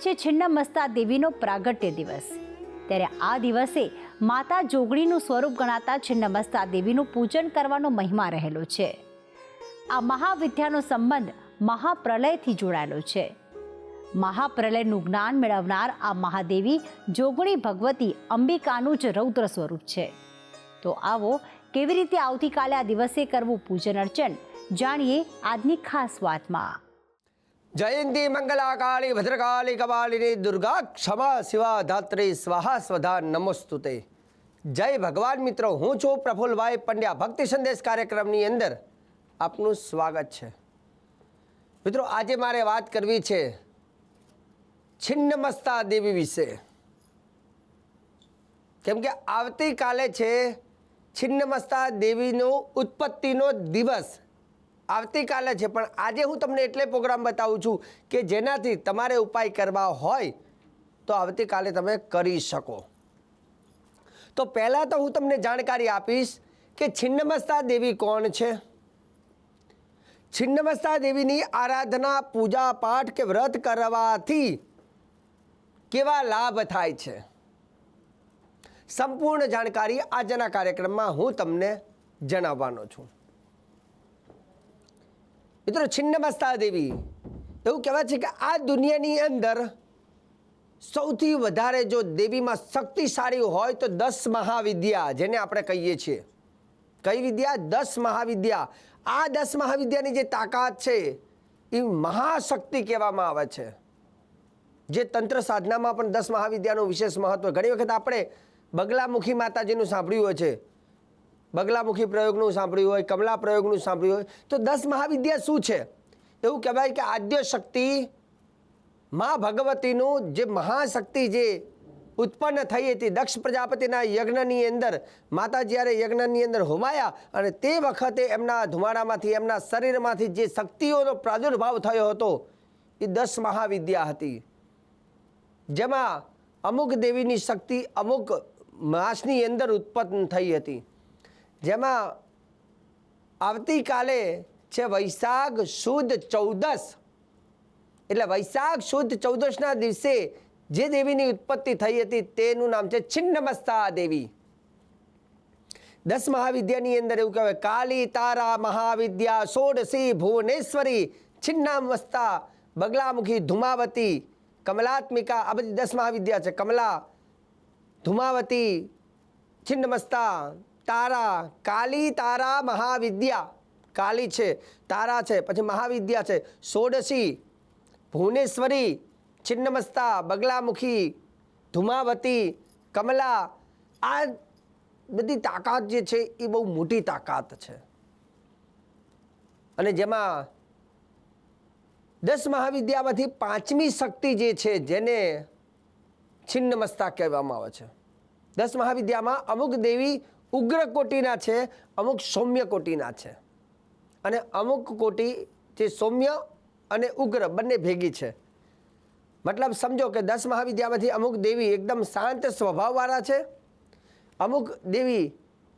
છે છિન્નમસ્તા દેવીનો પ્રાગટ્ય દિવસ. ત્યારે આ દિવસે માતા જોગણીનું સ્વરૂપ ગણાતા છિન્નમસ્તા દેવીનું પૂજન કરવાનો મહિમા રહેલો છે. આ મહાવિદ્યાનો સંબંધ મહાપ્રલયથી જોડાયેલો છે. મહાપ્રલયનું જ્ઞાન મેળવનાર આ મહાદેવી જોગણી ભગવતી અંબિકાનું જ રૌદ્ર સ્વરૂપ છે. તો આવો કેવી રીતે આવતીકાલે આ દિવસે કરવું પૂજન અર્ચન, જાણીએ આજની ખાસ વાતમાં. જયંતી મંગલાકાળી ભદ્રકાળી કપાલિની દુર્ગા ક્ષમા શિવા ધાત્રી સ્વાહા સ્વધા નમસ્તુતે જય ભગવાન મિત્રો હું છું પ્રફુલભાઈ પંડ્યા ભક્તિ સંદેશ કાર્યક્રમની અંદર આપનું સ્વાગત છે। મિત્રો, આજે મારે વાત કરવી છે છિન્નમસ્તા દેવી વિશે। કેમ કે આવતીકાલે છે છિન્નમસ્તા દેવીનો ઉત્પત્તિનો દિવસ આવતીકાલે છે. પણ આજે હું તમને એટલે પ્રોગ્રામ બતાવું છું કે જેનાથી તમારે ઉપાય કરવા હોય તો આવતીકાલે તમે કરી શકો. તો પહેલાં તો હું તમને જાણકારી આપીશ કે છિન્નમસ્તા દેવી કોણ છે? છિન્નમસ્તા દેવીની આરાધના પૂજા પાઠ કે વ્રત કરવાથી કેવા લાભ થાય છે? સંપૂર્ણ જાણકારી આજના કાર્યક્રમમાં હું તમને જણાવવાનો છું. મિત્રો છિન્નમસ્તા દેવી. એવું કહેવાય છે કે આ દુનિયાની અંદર સૌથી વધારે જો દેવીમાં શક્તિશાળી હોય તો દસ મહાવિદ્યા, જેને આપણે કહીએ છીએ. કઈ વિદ્યા? દસ મહાવિદ્યા. આ દસ મહાવિદ્યાની જે તાકાત છે, એ મહાશક્તિ કહેવામાં આવે છે. જે તંત્ર સાધનામાં પણ દસ મહાવિદ્યાનું વિશેષ મહત્વ. ઘણી વખત આપણે બગલામુખી માતાજીનું સાંભળ્યું હોય છે. બગલામુખી પ્રયોગનું સાંભળ્યું હોય, કમલા પ્રયોગનું સાંભળ્યું હોય, તો દસ મહાવિદ્યા શું છે? એવું કહેવાય કે આદ્ય શક્તિ મા ભગવતીનું જે મહાશક્તિ જે ઉત્પન્ન થઈ હતી, દક્ષ પ્રજાપતિના યજ્ઞની અંદર માતા જ્યારે યજ્ઞની અંદર હોમાયા અને તે વખતે એમના ધુમાડામાંથી, એમના શરીરમાંથી જે શક્તિઓનો પ્રાદુર્ભાવ થયો હતો, એ દસ મહાવિદ્યા હતી. જેમાં અમુક દેવીની શક્તિ અમુક માસની અંદર ઉત્પન્ન થઈ હતી. જેમાં આવતીકાલે છે વૈશાખ સુદ ચૌદસ. એટલે વૈશાખ સુદ ચૌદસના દિવસે જે દેવીની ઉત્પત્તિ થઈ હતી તેનું નામ છે છિન્નમસ્તા દેવી. દસ મહાવિદ્યાની અંદર એવું કહેવાય, કાલી તારા મહાવિદ્યા સોડસી ભુવનેશ્વરી, છિન્નામસ્તા, બગલામુખી ધુમાવતી, કમલાત્મિકા, આ બધી દસ મહાવિદ્યા છે. કમલા, ધુમાવતી, છિન્નમસ્તા તારા, કાલી તારા મહાવિદ્યા. કાલી છે, તારા છે, પછી મહાવિદ્યા છે. ષોડશી ભુવનેશ્વરી, છિન્નમસ્તા, બગલામુખી, ધુમાવતી, કમલા. આ બધી તાકાત જે છે એ બહુ મોટી તાકાત છે. અને જેમાં દસ મહાવિદ્યામાંથી પાંચમી શક્તિ જે છે જેને છિન્નમસ્તા કહેવામાં આવે છે. દસ મહાવિદ્યામાં અમુક દેવી ઉગ્ર કોટીના છે, અમુક સૌમ્ય કોટીના છે. અને અમુક કોટી જે સૌમ્ય અને ઉગ્ર બંને ભેગી છે. મતલબ સમજો કે દસ મહાવિદ્યામાંથી અમુક દેવી એકદમ શાંત સ્વભાવવાળા છે, અમુક દેવી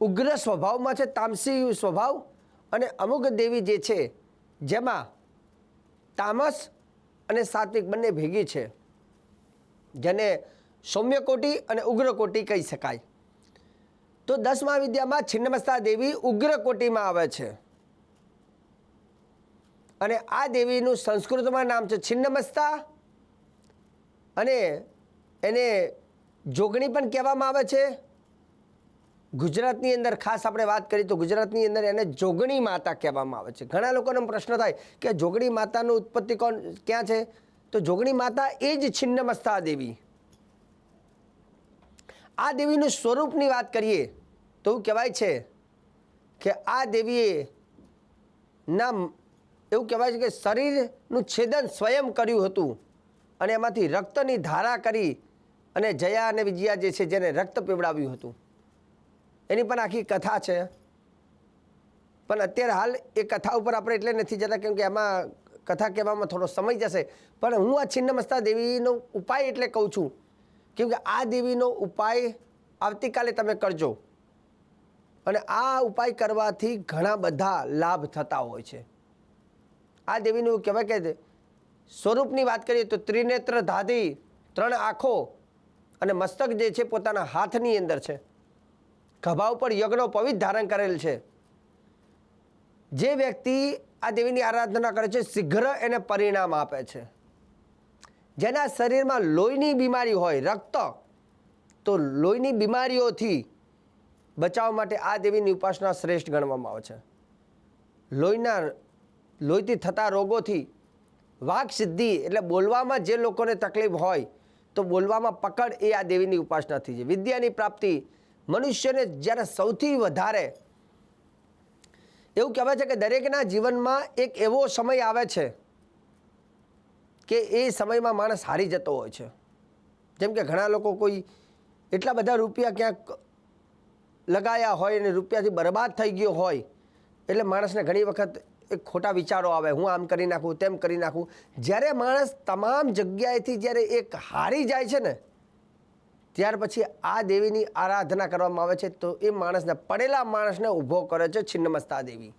ઉગ્ર સ્વભાવમાં છે તામસી સ્વભાવ, અને અમુક દેવી જે છે, જેમાં તામસ અને સાત્વિક બંને ભેગી છે. જેને સૌમ્ય કોટી અને ઉગ્ર કોટી કહી શકાય. તો દસ મહાવિદ્યામાં છિન્નમસ્તા દેવી ઉગ્ર કોટીમાં આવે છે. અને આ દેવીનું સંસ્કૃતમાં નામ છે છિન્નમસ્તા. અને એને જોગણી પણ કહેવામાં આવે છે. ગુજરાતની અંદર ખાસ આપણે વાત કરીએ તો ગુજરાતની અંદર એને જોગણી માતા કહેવામાં આવે છે. ઘણા લોકોનો પ્રશ્ન થાય કે જોગણી માતાનું ઉત્પત્તિ કોણ, ક્યાં છે? તો જોગણી માતા એ જ છિન્નમસ્તા દેવી. આ દેવીનું સ્વરૂપની વાત કરીએ તો એવું કહેવાય છે કે આ દેવીએ નામ એવું કહેવાય છે કે શરીરનું છેદન સ્વયં કર્યું હતું અને એમાંથી રક્તની ધારા કરી અને જયા અને વિજયા જે છે જેને રક્ત પીવડાવ્યું હતું. એની પણ આખી કથા છે. પણ અત્યારે હાલ એ કથા ઉપર આપણે એટલે નથી જતા કેમ કે એમાં કથા કહેવામાં થોડો સમય જશે. પણ હું આ છિન્નમસ્તા દેવીનો ઉપાય એટલે કહું છું. કેમ કે આ દેવીનો ઉપાય આવતીકાલે તમે કરજો. અને આ ઉપાય કરવાથી ઘણા બધા લાભ થતા હોય છે. આ દેવીનું કહેવાય કે સ્વરૂપની વાત કરીએ તો ત્રિનેત્ર ધાધી, ત્રણ આંખો અને મસ્તક જે છે પોતાના હાથની અંદર છે. ખભા ઉપર યજ્ઞો પવિત્ર ધારણ કરેલ છે. જે વ્યક્તિ આ દેવીની આરાધના કરે છે, શીઘ્ર એને પરિણામ આપે છે. જેના શરીરમાં લોહીની બીમારી હોય, રક્ત, તો લોહીની બીમારીઓથી બચાવવા માટે આ દેવીની ઉપાસના શ્રેષ્ઠ ગણવામાં આવે છે. લોહીના લોહીથી થતા રોગોથી વાક સિદ્ધિ એટલે બોલવામાં જે લોકોને તકલીફ હોય તો બોલવામાં પકડ એ આ દેવીની ઉપાસનાથી છે. વિદ્યાની પ્રાપ્તિ મનુષ્યને જ્યારે સૌથી વધારે એવું કહેવાય છે કે દરેકના જીવનમાં એક એવો સમય આવે છે કે એ સમયમાં માણસ હારી જતો હોય છે. જેમ કે ઘણા લોકો કોઈ એટલા બધા રૂપિયા ક્યાંક લગાયા હોય અને રૂપિયાથી બરબાદ થઈ ગયો હોય, એટલે માણસને ઘણી વખત એક ખોટા વિચારો આવે, હું આમ કરી નાખું, તેમ કરી નાખું. જ્યારે માણસ તમામ જગ્યાએથી જ્યારે એક હારી જાય છે ને, ત્યાર પછી આ દેવીની આરાધના કરવામાં આવે છે, તો એ માણસને, પડેલા માણસને ઊભો કરે છે છિન્નમસ્તા દેવી.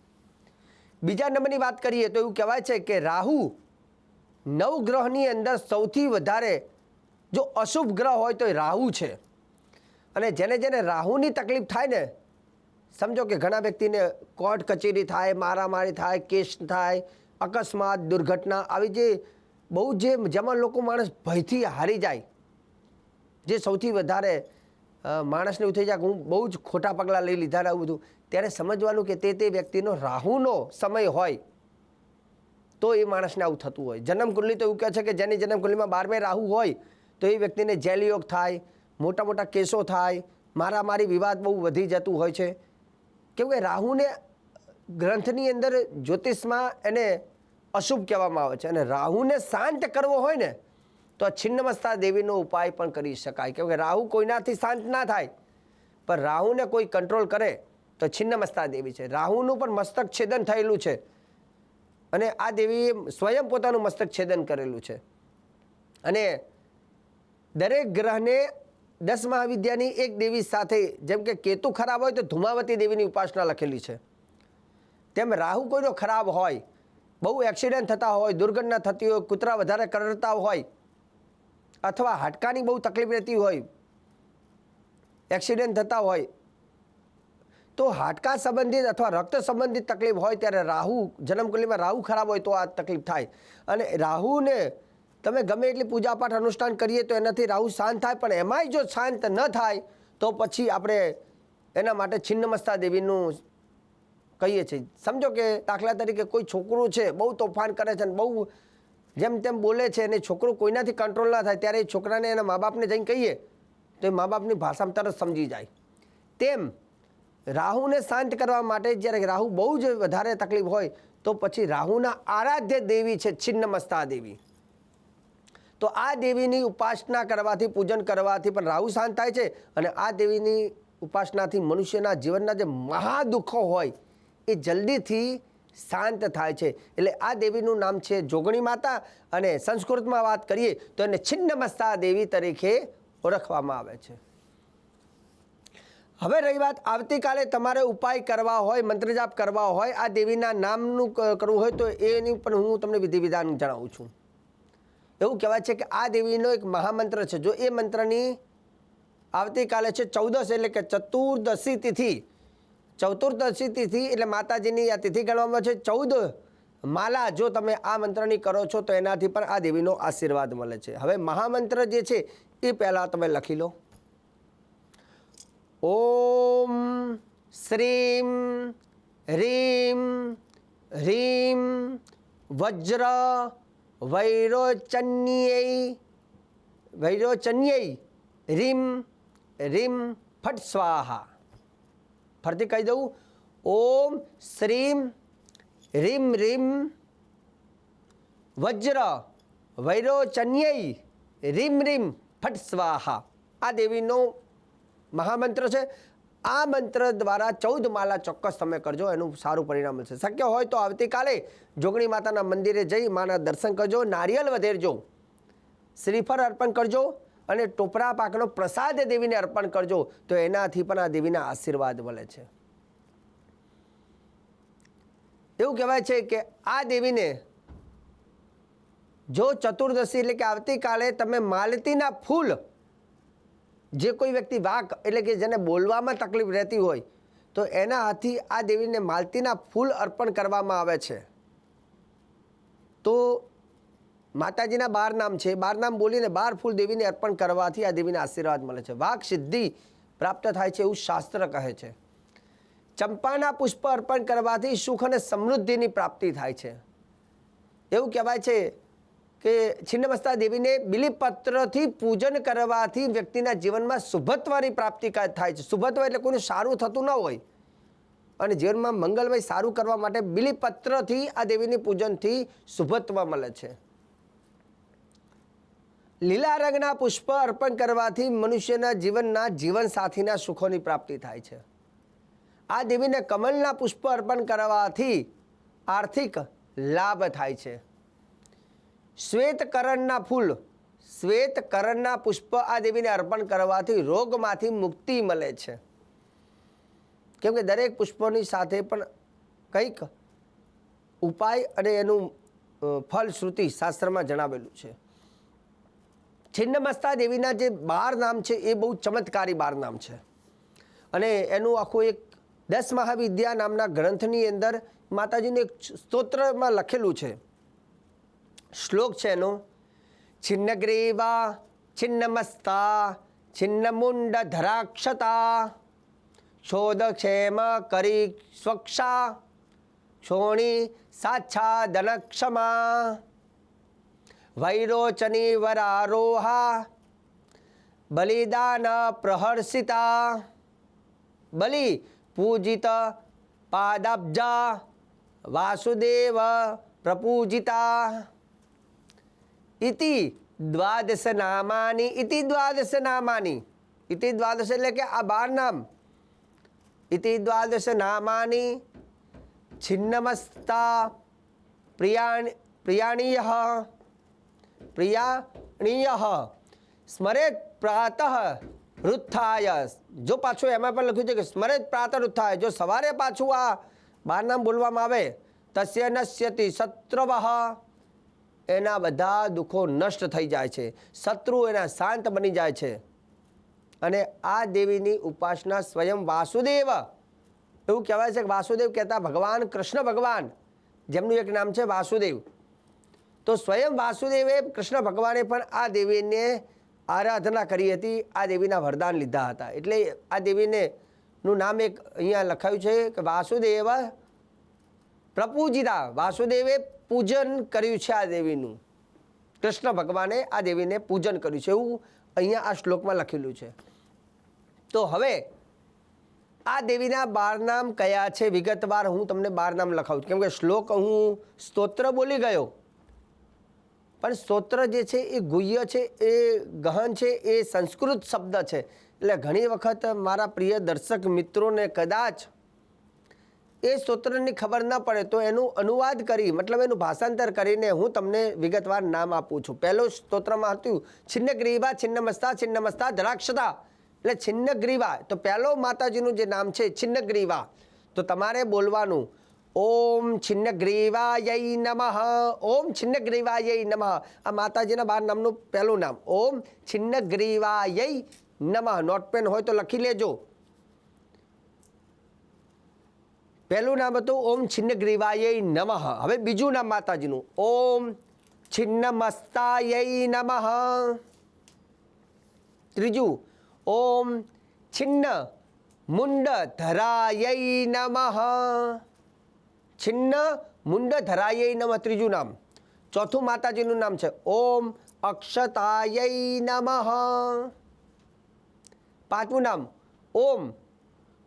બીજા નંબરની વાત કરીએ તો એવું કહેવાય છે કે રાહુ નવ ગ્રહની અંદર સૌથી વધારે જો અશુભ ગ્રહ હોય તો એ રાહુ છે. અને જેને જેને રાહુની તકલીફ થાય ને, સમજો કે ઘણા વ્યક્તિને કોર્ટ કચેરી થાય, મારામારી થાય, કેસ થાય, અકસ્માત, દુર્ઘટના, આવી જે બહુ જે જેમાં લોકો માણસ ભયથી હારી જાય, જે સૌથી વધારે માણસને એવું થઈ જાય કે હું બહુ જ ખોટા પગલાં લઈ લીધા રહું બધું, ત્યારે સમજવાનું કે તે તે વ્યક્તિનો રાહુનો સમય હોય, તો એ માણસને આવું થતું હોય. જન્મકુંડલી તો એવું કહે છે કે જેની જન્મકુંડલીમાં બારમે રાહુ હોય, તો એ વ્યક્તિને જેલયોગ થાય મોટા મોટા કેસો થાય, મારામારી વિવાદ બહુ વધી જતું હોય છે. કેમ કે રાહુને ગ્રંથની અંદર જ્યોતિષમાં એને અશુભ કહેવામાં આવે છે અને રાહુને શાંત કરવો હોય ને, તો છિન્નમસ્તા દેવીનો ઉપાય પણ કરી શકાય. કેમ કે રાહુ કોઈનાથી શાંત ના થાય, પણ રાહુને કોઈ કંટ્રોલ કરે, તો છિન્નમસ્તા દેવી છે. રાહુનું પણ મસ્તક છેદન થયેલું છે. અને આ દેવીએ સ્વયં પોતાનું મસ્તક છેદન કરેલું છે. અને દરેક ગ્રહને દસ મહાવિદ્યાની એક દેવી સાથે, જેમ કે કેતુ ખરાબ હોય તો ધુમાવતી દેવીની ઉપાસના લખેલી છે. તેમ રાહુ કોઈનો ખરાબ હોય, બહુ એક્સિડન્ટ થતા હોય, દુર્ઘટના થતી હોય, કૂતરા વધારે કરડતા હોય, અથવા હાડકાની બહુ તકલીફ રહેતી હોય એક્સિડન્ટ થતા હોય, તો હાડકા સંબંધિત અથવા રક્ત સંબંધિત તકલીફ હોય ત્યારે રાહુ જન્મકુંડલીમાં રાહુ ખરાબ હોય તો આ તકલીફ થાય. અને રાહુને તમે ગમે એટલી પૂજાપાઠ અનુષ્ઠાન કરીએ તો એનાથી રાહુ શાંત થાય, પણ એમાંય જો શાંત ન થાય, તો પછી આપણે એના માટે છિન્નમસ્તા દેવીનું કહીએ છીએ. સમજો કે દાખલા તરીકે કોઈ છોકરું છે, બહુ તોફાન કરે છે અને બહુ જેમ તેમ બોલે છે, અને છોકરું કોઈનાથી કંટ્રોલ ના થાય, ત્યારે એ છોકરાને એના મા બાપને જઈને કહીએ, તો એ મા બાપની ભાષામાં તરત સમજી જાય. તેમ રાહુને શાંત કરવા માટે જ્યારે રાહુ બહુ જ વધારે તકલીફ હોય, તો પછી રાહુના આરાધ્ય દેવી છે છિન્નમસ્તા દેવી. તો આ દેવીની ઉપાસના કરવાથી, પૂજન કરવાથી પણ રાહુ શાંત થાય છે અને આ દેવીની ઉપાસનાથી મનુષ્યના જીવનના જે મહાદુઃખો હોય, એ જલ્દીથી શાંત થાય છે. એટલે આ દેવીનું નામ છે જોગણી માતા અને સંસ્કૃતમાં વાત કરીએ તો એને છિન્નમસ્તા દેવી તરીકે ઓળખવામાં આવે છે. હવે રહી વાત, આવતીકાલે તમારે ઉપાય કરવા હોય, મંત્રજાપ કરવા હોય, આ દેવીના નામનું કરવું હોય તો એની પણ હું તમને વિધિ વિધાન જણાવું છું. એવું કહેવાય છે કે આ દેવીનો એક મહામંત્ર છે. જો એ મંત્રની આવતીકાલે છે ચૌદશ એટલે કે ચતુર્દશી તિથિ. ચતુર્દશી તિથિ એટલે માતાજીની આ તિથિ ગણવામાં છે. ચૌદ માલા જો તમે આ મંત્રની કરો છો તો એનાથી પણ આ દેવીનો આશીર્વાદ મળે છે. હવે મહામંત્ર જે છે એ પહેલાં તમે લખી લો. ઓમ શ્રીમ હ્રીમ હ્રીમ વજ્ર વૈરોચન્યય વૈરોચન્યય રીમ રીમ ફટ સ્વાહા. ફરતી કહી દઉં. ઓમ શ્રીમ, રીમ રીમ, વજ્ર વૈરોચન્યય રીમ રીમ ફટ સ્વાહા. આ દેવીનો મહામંત્ર છે. આ મંત્ર દ્વારા ચૌદ માલા ચોક્કસ તમે કરજો, એનું સારું પરિણામ મળશે. શક્ય હોય તો આવતીકાલે જોગણી માતાના મંદિરે જઈ માના દર્શન કરજો, નારિયેલ વધેરજો, શ્રીફળ અર્પણ કરજો અને ટોપરા પાકનો પ્રસાદ દેવીને અર્પણ કરજો, તો એનાથી પણ આ દેવીના આશીર્વાદ મળે છે. એવું કહેવાય છે કે આ દેવીને જો ચતુર્દશી એટલે કે આવતીકાલે તમે માલતીના ફૂલ જે કોઈ વ્યક્તિ વાક એટલે કે જેને બોલવામાં તકલીફ રહેતી હોય, તો એના હાથથી આ દેવીને માલતીના ફૂલ અર્પણ કરવામાં આવે છે. તો માતાજીના બાર નામ છે. બાર નામ બોલીને બાર ફૂલ દેવીને અર્પણ કરવાથી આ દેવીને આશીર્વાદ મળે છે. વાક સિદ્ધિ પ્રાપ્ત થાય છે એવું શાસ્ત્ર કહે છે. ચંપાના પુષ્પ અર્પણ કરવાથી સુખ અને સમૃદ્ધિની પ્રાપ્તિ થાય છે. એવું કહેવાય છે કે છિન્નમસ્તા દેવીને બિલીપત્રથી પૂજન કરવાથી વ્યક્તિના જીવનમાં શુભત્વની પ્રાપ્તિ થાય છે. શુભત્વ એટલે કોઈનું સારું થતું ન હોય. અને જીવનમાં મંગલમય સારું કરવા માટે બિલીપત્રથી આ દેવીની પૂજનથી શુભત્વ મળે છે. લીલા રંગના પુષ્પ અર્પણ કરવાથી મનુષ્યના જીવનના જીવન સાથીના સુખોની પ્રાપ્તિ થાય છે. આ દેવીને કમલના પુષ્પ અર્પણ કરવાથી આર્થિક લાભ થાય છે. શ્વેત કરણના ફૂલ શ્વેત કરણના પુષ્પ આ દેવીને અર્પણ કરવાથી રોગમાંથી મુક્તિ મળે છે. કેમ કે દરેક પુષ્પોની સાથે પણ કંઈક ઉપાય અને એનું અ, ફલશ્રુતિ શાસ્ત્રમાં જણાવેલું છે. છિન્નમસ્તા દેવીના જે બાર નામ છે એ બહુ ચમત્કારી બાર નામ છે. અને એનું આખું એક દસ મહાવિદ્યા નામના ગ્રંથની અંદર માતાજીનું એક સ્તોત્રમાં લખેલું છે. શ્લોક છે એનો છિન્નગ્રીવા છિન્નમસ્તા છિન્નમુંડ ધરાક્ષતા શોધક્ષેમ કરી સ્વક્ષા ક્ષોણી સાચ્છા દનક્ષમા વૈરોચની વરારોહા બલિદાન પ્રહર્ષિતા બલિ પૂજિત પાદાબ્જા વાસુદેવ પ્રપૂજિતા ઇતિ દ્વાદશ નામાની ઇતિ દ્વાદશ નામાની ઇતિ દ્વાદશ એટલે કે આ બાર નામ ઇતિ દ્વાદશ નામાની છિન્નમસ્તા પ્રિયાણ પ્રિયાણીય પ્રિયાણીય સ્મરેત પ્રાતઃ રુત્થાય જો પાછું એમાં પણ લખ્યું છે કે સ્મરેત પ્રાતઃ રુત્થાય જો સવારે પાછું આ બાર નામ બોલવામાં આવે તસ્ય નશ્યતિ શત્રવઃ એના બધા દુઃખો નષ્ટ થઈ જાય છે. શત્રુ એના શાંત બની જાય છે. અને આ દેવીની ઉપાસના સ્વયં વાસુદેવ. એવું કહેવાય છે કે વાસુદેવ કહેતા ભગવાન કૃષ્ણ ભગવાન. જેમનું એક નામ છે વાસુદેવ. તો સ્વયં વાસુદેવે કૃષ્ણ ભગવાને પણ આ દેવીને આરાધના કરી હતી. આ દેવીના વરદાન લીધા હતા. એટલે આ દેવીને નું નામ એક અહીંયા લખાયું છે કે વાસુદેવ પ્રપૂજિતા. વાસુદેવે પૂજન કર્યું છે આ દેવીનું. કૃષ્ણ ભગવાને આ દેવીને પૂજન કર્યું છે એવું અહીંયા આ શ્લોકમાં લખેલું છે. તો હવે આ દેવીના બાર નામ કયા છે? વિગતવાર હું તમને બાર નામ લખાવું છું. કેમ કે શ્લોક હું સ્તોત્ર બોલી ગયો. પણ સ્તોત્ર જે છે એ ગુહ્ય છે, એ ગહન છે, એ સંસ્કૃત શબ્દ છે. એટલે ઘણી વખત મારા પ્રિય દર્શક મિત્રોને કદાચ એ સ્તોત્રની ખબર ન પડે તો એનું અનુવાદ કરી, મતલબ એનું ભાષાંતર કરીને હું તમને વિગતવાર નામ આપું છું. પહેલું સ્તોત્રમાં હતું છિન્નગ્રીવા છિન્નમસ્તા છિન્નમસ્તા ધરાક્ષતા. એટલે છિન્નગ્રીવા તો પહેલો માતાજીનું જે નામ છે છિન્નગ્રીવા તો તમારે બોલવાનું, ઓમ છિન્નગ્રીવાય નમઃ, ઓમ છિન્નગ્રીવાય નમઃ. આ માતાજીના બાર નામનું પહેલું નામ, ઓમ છિન્નગ્રીવાય નમઃ. નોટ પેન હોય તો લખી લેજો. પહેલું નામ હતું ઓમ છિન્નગ્રીવાય નમઃ. હવે બીજું નામ માતાજીનું. ઓમ છિન્નમસ્તાય નમઃ. ત્રીજું, ઓમ છિન્ન મુંડ ધરાય નમઃ. છિન્ન મુંડ ધરાય નમઃ ત્રીજું નામ. ચોથું માતાજીનું નામ છે ઓમ અક્ષતાય નમઃ. પાંચમું નામ, ઓમ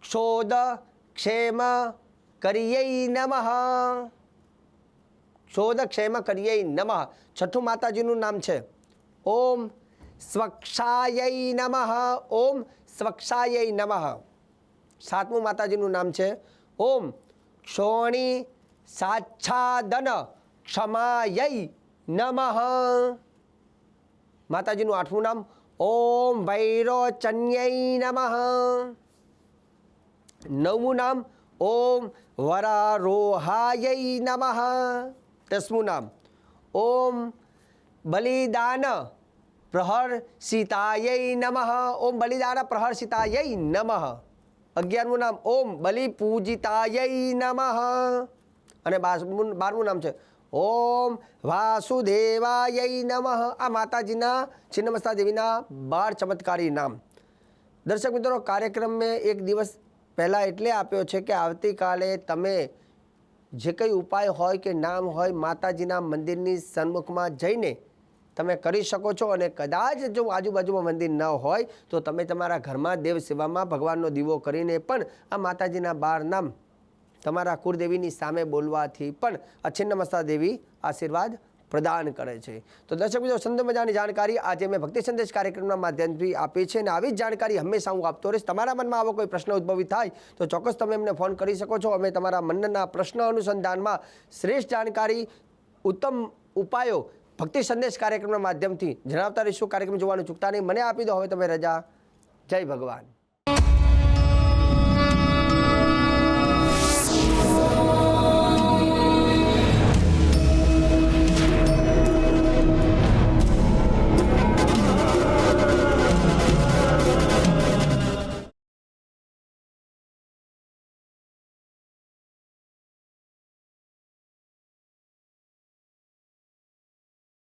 ક્ષોદ ક્ષેમ કર્યૈ નમઃ. ક્ષોદ ક્ષેમ કર્યૈ નમઃ. છઠ્ઠું માતાજીનું નામ છે. ઓમ સ્વક્ષાય નમઃ. ઓમ સ્વક્ષાય નમઃ. સાતમું માતાજીનું નામ છે. ઓમ ક્ષોણી સાચ્છાદન ક્ષમાય નમઃ. માતાજીનું આઠમું નામ. ઓમ વૈરોચન્યૈ નમઃ. નવમું નામ. ઓમ વરારોહાય નમઃ દસમું નામ ઓમ બલિદાન પ્રહર્ષિતાય નમઃ ઓમ બલિદાન પ્રહર્ષિતાય નમઃ અગિયારમું નામ ઓમ બલિ પૂજિતાય નમઃ અને બારમું બારમું નામ છે। ઓમ વાસુદેવાય નમઃ। આ માતાજીના છિન્નમસ્તા દેવીના બાર ચમત્કારી નામ. દર્શક મિત્રો, કાર્યક્રમ મેં એક દિવસ પહેલાં એટલે આપ્યો છે કે આવતીકાલે તમે જે કંઈ ઉપાય હોય કે નામ હોય માતાજીના મંદિરની સન્મુખમાં જઈને તમે કરી શકો છો અને કદાચ જો આજુબાજુમાં મંદિર ન હોય તો તમે તમારા ઘરમાં દેવ સેવામાં ભગવાનનો દીવો કરીને પણ આ માતાજીના બાર નામ તમારા કુળદેવીની સામે બોલવાથી પણ અછિન્નમસ્તા દેવી આશીર્વાદ પ્રદાન કરે છે. તો દર્શક મિત્રો, સંત મજાની જાણકારી આજે મેં ભક્તિ સંદેશ કાર્યક્રમના માધ્યમથી આપી છે અને આવી જ જાણકારી હંમેશા હું આપતો રહીશ. તમારા મનમાં આવો કોઈ પ્રશ્ન ઉદ્ભવિત થાય, તો ચોક્કસ તમે એમને ફોન કરી શકો છો. અમે તમારા મનના પ્રશ્ન અનુસંધાનમાં શ્રેષ્ઠ જાણકારી, ઉત્તમ ઉપાયો ભક્તિ સંદેશ કાર્યક્રમના માધ્યમથી જણાવતા રહીશું. કાર્યક્રમ જોવાનું ચૂકતા નહીં. મને આપી દો. હવે તમે રજા. જય ભગવાન.